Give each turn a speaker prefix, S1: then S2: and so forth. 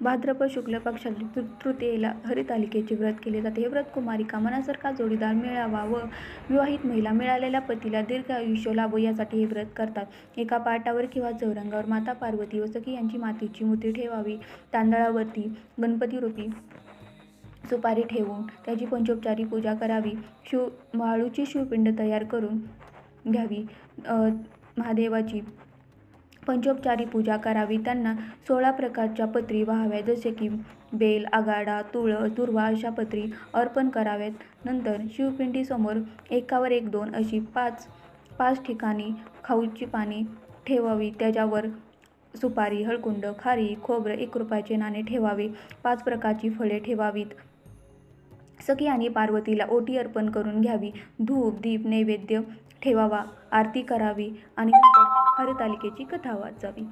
S1: भाद्रपद शुक्ल पक्षातील तृतीयेला हरितालिकेचे व्रत केले जाते. हे व्रत कुमारिका मनासारखा जोडीदार मिळावा व विवाहित महिला मिळालेल्या पतीला दीर्घ आयुष्य लाभो यासाठी हे व्रत करतात. एका पाटावर किंवा चौरंगावर माता पार्वती व सखी यांची मातीची मूर्ती ठेवावी. तांदळावरती गणपती रूपी सुपारी ठेवून त्याची पंचोपचारी पूजा करावी. शिव वाळूची शिवपिंड तयार करून घ्यावी. महादेवाची पंचोपचारी पूजा करावी. त्यांना सोळा प्रकारच्या पत्री व्हाव्या जसे की बेल आगाडा तुळस दुर्वा अशा पत्री अर्पण कराव्यात. नंतर शिवपिंडीसमोर एकावर एक दोन अशी पाच पाच ठिकाणी खाऊची पाने ठेवावी. त्याच्यावर सुपारी हळकुंड खारी खोबरं एक रुपयाचे नाणे ठेवावे. पाच प्रकारची फळे ठेवावीत. सखी आणि पार्वतीला ओटी अर्पण करून घ्यावी. धूप दीप नैवेद्य ठेवावा. आरती करावी. आणि नंतर हरतालिकेची कथा वाचावी.